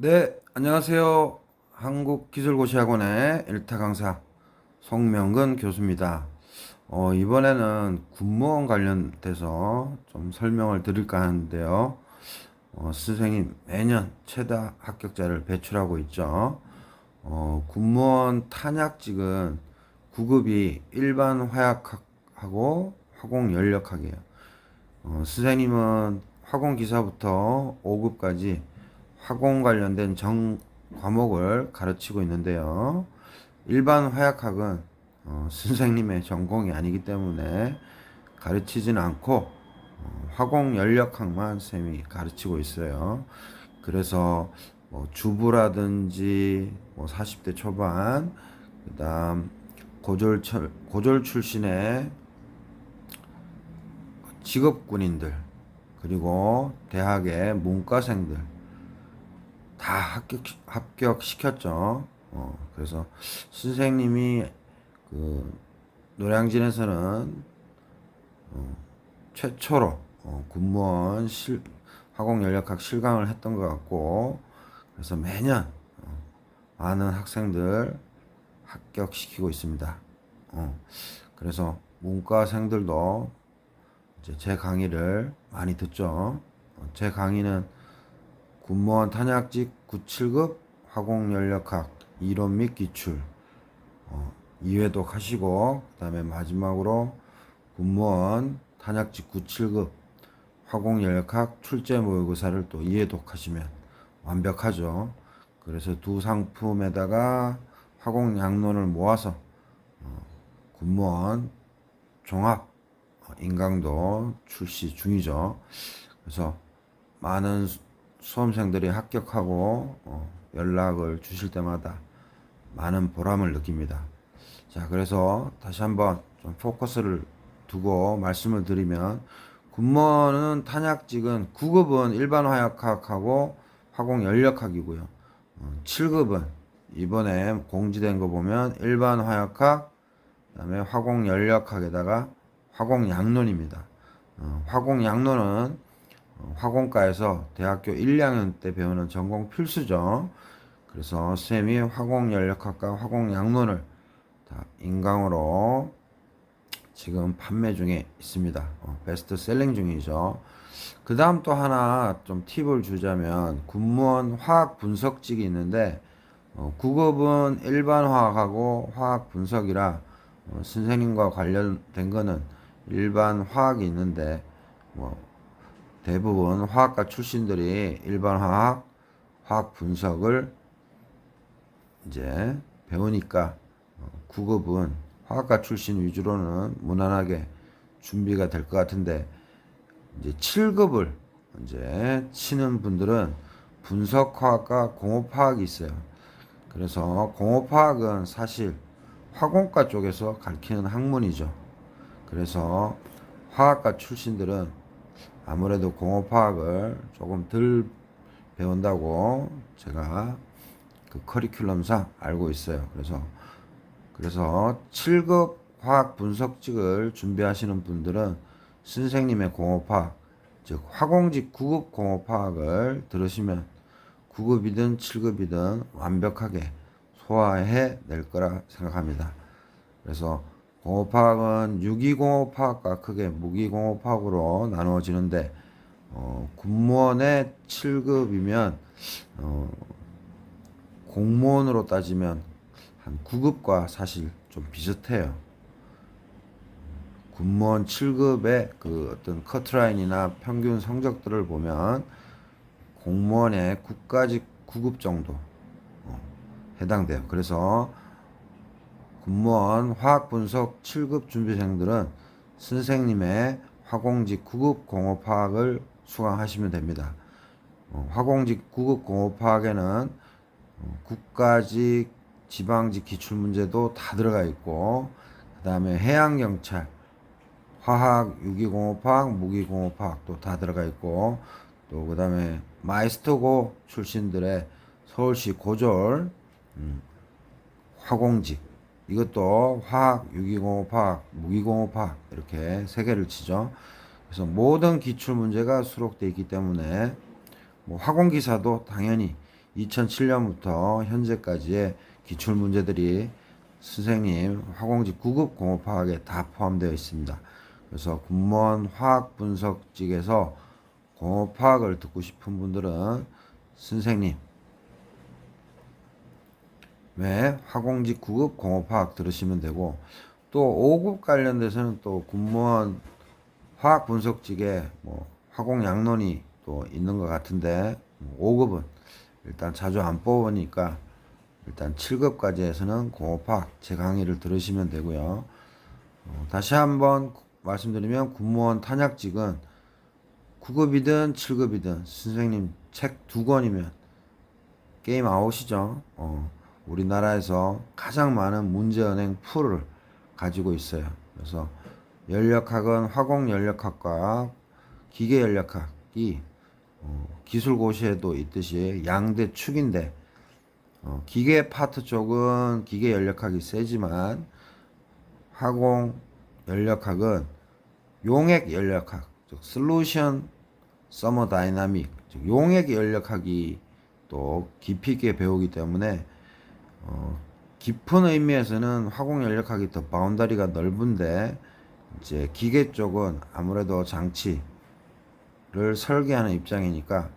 네, 안녕하세요. 한국기술고시학원의 일타 강사 송명근 교수입니다. 어, 이번에는 군무원 관련돼서 좀 설명을 드릴까 하는데요. 어, 선생님 매년 최다 합격자를 배출하고 있죠. 어, 군무원 탄약직은 9급이 일반 화약하고 화공 연력학이에요. 어, 선생님은 화공기사부터 5급까지 화공 관련된 정 과목을 가르치고 있는데요. 일반 화약학은 어, 선생님의 전공이 아니기 때문에 가르치지는 않고 어, 화공 연력학만 쌤이 가르치고 있어요. 그래서 뭐 주부라든지 뭐 40대 초반 그다음 고졸 철 고졸 출신의 직업군인들 그리고 대학의 문과생들 다 합격 합격시켰죠. 어, 그래서 선생님이 그 노량진에서는 어, 최초로 어, 군무원 실 화공 연력학 실강을 했던 것 같고 그래서 매년 어, 많은 학생들 합격시키고 있습니다. 어, 그래서 문과생들도 이제 제 강의를 많이 듣죠. 어, 제 강의는 군무원 탄약직 97급 화공연력학 이론 및 기출 어, 2회독 하시고 그 다음에 마지막으로 군무원 탄약직 97급 화공연력학 출제 모의고사를 또 2회독 하시면 완벽하죠. 그래서 두 상품에다가 화공양론을 모아서 어, 군무원 종합 어, 인강도 출시 중이죠. 그래서 많은 수- 수험생들이 합격하고 어, 연락을 주실 때마다 많은 보람을 느낍니다. 자, 그래서 다시 한번 좀 포커스를 두고 말씀을 드리면 군무원은 탄약직은 9급은 일반 화약학하고 화공 연력학이고요. 어, 7급은 이번에 공지된 거 보면 일반 화약학, 그다음에 화공 연력학에다가 화공 양론입니다. 어, 화공 양론은 어, 화공과에서 대학교 1, 2학년 때 배우는 전공 필수죠. 그래서 쌤이 화공연력학과 화공양론을 다 인강으로 지금 판매 중에 있습니다. 어, 베스트셀링 중이죠. 그 다음 또 하나 좀 팁을 주자면 군무원 화학 분석직이 있는데 어, 9급은 일반 화학하고 화학 분석이라 어, 선생님과 관련된 거는 일반 화학이 있는데 뭐 대부분 화학과 출신들이 일반 화학, 화학 분석을 이제 배우니까 9급은 화학과 출신 위주로는 무난하게 준비가 될 것 같은데 이제 7급을 이제 치는 분들은 분석화학과 공업화학이 있어요. 그래서 공업화학은 사실 화공과 쪽에서 가르치는 학문이죠. 그래서 화학과 출신들은 아무래도 공업화학을 조금 덜 배운다고 제가 그 커리큘럼상 알고 있어요. 그래서 그래서 7급 화학 분석직을 준비하시는 분들은 선생님의 공업화학, 즉 화공직 9급 공업화학을 들으시면 9급이든 7급이든 완벽하게 소화해 낼 거라 생각합니다. 그래서 공업화학은 유기공업화학과 크게 무기공업화학으로 나누어지는데 어, 군무원의 7급이면 어, 공무원으로 따지면 한 9급과 사실 좀 비슷해요. 군무원 7급의 그 어떤 커트라인이나 평균 성적들을 보면 공무원의 국가직 9급 정도 어, 해당돼요. 그래서 군무원 화학분석 7급 준비생들은 선생님의 화공직 9급 공업화학을 수강하시면 됩니다. 어, 화공직 9급 공업화학에는 어, 국가직, 지방직 기출문제도 다 들어가 있고 그 다음에 해양경찰, 화학, 유기공업화학, 무기공업화학도 다 들어가 있고 또 그 다음에 마이스터고 출신들의 서울시 고졸 음, 화공직 이것도 화학, 유기공업화학, 무기공업화학 이렇게 세 개를 치죠. 그래서 모든 기출 문제가 수록되어 있기 때문에 뭐 화공기사도 당연히 2007년부터 현재까지의 기출 문제들이 선생님 화공직 9급 공업화학에 다 포함되어 있습니다. 그래서 군무원 화학 분석직에서 공업화학을 듣고 싶은 분들은 선생님 왜 화공직 9급 공업화학 들으시면 되고 또 5급 관련돼서는 또 군무원 화학 분석직에 뭐 화공 양론이 또 있는 것 같은데 5급은 일단 자주 안 뽑으니까 일단 7급까지 해서는 공업화학 제 강의를 들으시면 되고요. 어, 다시 한번 말씀드리면 군무원 탄약직은 9급이든 7급이든 선생님 책 두 권이면 게임 아웃이죠. 어, 우리나라에서 가장 많은 문제은행 풀을 가지고 있어요. 그래서 연력학은 화공연력학과 기계연력학이 어, 기술고시에도 있듯이 양대 축인데 어, 기계 파트 쪽은 기계 연력학이 세지만 화공 연력학은 용액 연력학, 즉 솔루션 서머다이나믹, 즉 용액 연력학이 또 깊이 있게 배우기 때문에 어, 깊은 의미에서는 화공연력학이 더 바운다리가 넓은데 이제 기계 쪽은 아무래도 장치를 설계하는 입장이니까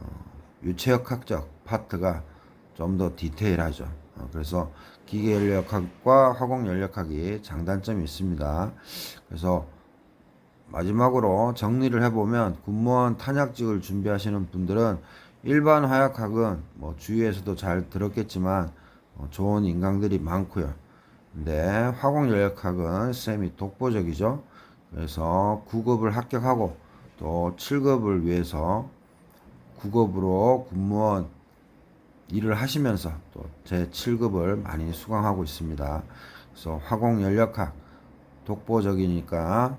어, 유체역학적 파트가 좀 더 디테일하죠. 어, 그래서 기계연력학과 화공연력학이 장단점이 있습니다. 그래서 마지막으로 정리를 해보면 군무원 탄약직을 준비하시는 분들은 일반 화약학은 뭐 주위에서도 잘 들었겠지만 어, 좋은 인강들이 많고요. 근데 화공연력학은 쌤이 독보적이죠. 그래서 9급을 합격하고 또 7급을 위해서 9급으로 군무원 일을 하시면서 또 제 7급을 많이 수강하고 있습니다. 그래서 화공연력학 독보적이니까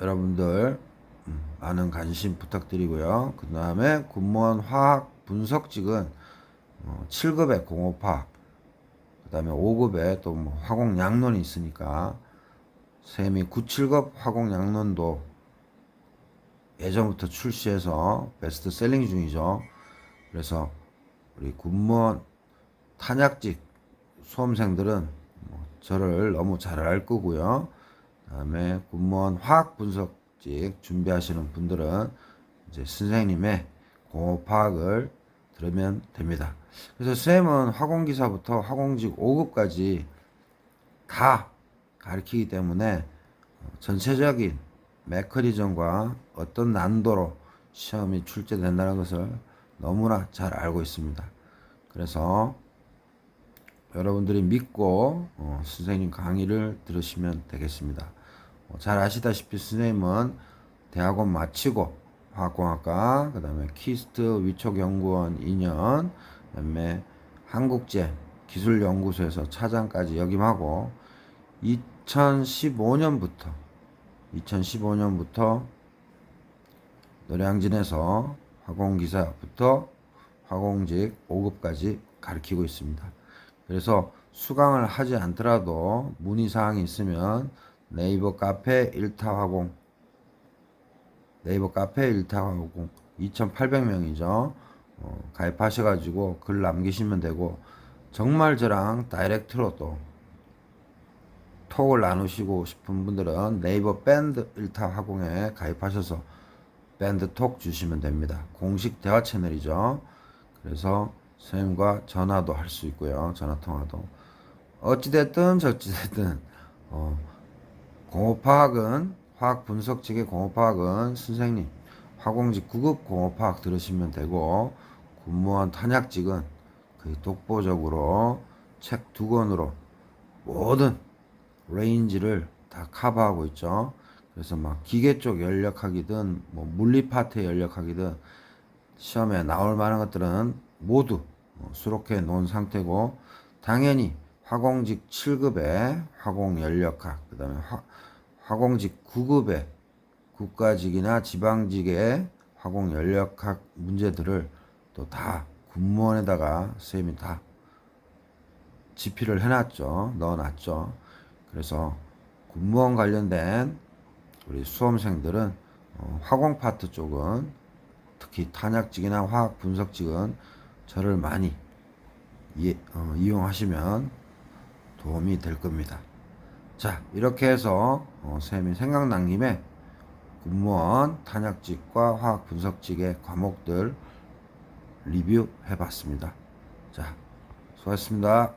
여러분들 음, 많은 관심 부탁드리고요. 그 다음에 군무원 화학 분석직은 7급의 공업화학, 그 다음에 5급에 또뭐 화공 양론이 있으니까 쌤이 9, 7급 화공 양론도 예전부터 출시해서 베스트 셀링 중이죠. 그래서 우리 군무원 탄약직 수험생들은 뭐 저를 너무 잘 알 거고요. 그다음에 군무원 화학 분석직 준비하시는 분들은 이제 선생님의 공업화학을 들으면 됩니다. 그래서 쌤은 화공기사부터 화공직 5급까지 다 가르치기 때문에 전체적인 메커니즘과 어떤 난도로 시험이 출제된다는 것을 너무나 잘 알고 있습니다. 그래서 여러분들이 믿고 어, 선생님 강의를 들으시면 되겠습니다. 어, 잘 아시다시피 선생님은 대학원 마치고 화학공학과, 그 다음에 키스트 위촉연구원 2년, 그 다음에 한국제 기술연구소에서 차장까지 역임하고 2015년부터 2015년부터 노량진에서 화공기사부터 화공직 5급까지 가르치고 있습니다. 그래서 수강을 하지 않더라도 문의사항이 있으면 네이버 카페 1타 화공 네이버 카페 1타 화공 2,800명이죠. 어, 가입하셔가지고 글 남기시면 되고 정말 저랑 다이렉트로 또 톡을 나누시고 싶은 분들은 네이버 밴드 1타 화공에 가입하셔서 밴드 톡 주시면 됩니다. 공식 대화 채널이죠. 그래서 선생님과 전화도 할 수 있고요. 전화 통화도. 어찌됐든 저찌됐든 어, 공업화학은 화학 분석직의 공업화학은 선생님 화공직 9급 공업화학 들으시면 되고 군무원 탄약직은 그 독보적으로 책 두 권으로 모든 레인지를 다 커버하고 있죠. 그래서 막 기계 쪽 연력학이든 뭐 물리 파트의 연력학이든 시험에 나올 만한 것들은 모두 어, 수록해 놓은 상태고 당연히 화공직 7급의 화공 연력학 그다음에 화, 화공직 9급의 국가직이나 지방직의 화공 연력학 문제들을 또 다 군무원에다가 선생님이 다 집필을 해놨죠. 넣어놨죠. 그래서 군무원 관련된 우리 수험생들은 어, 화공 파트 쪽은 특히 탄약직이나 화학 분석직은 저를 많이 이, 어, 이용하시면 도움이 될 겁니다. 자, 이렇게 해서 어, 쌤이 생각난 김에 군무원 탄약직과 화학 분석직의 과목들 리뷰해 봤습니다. 자, 수고하셨습니다.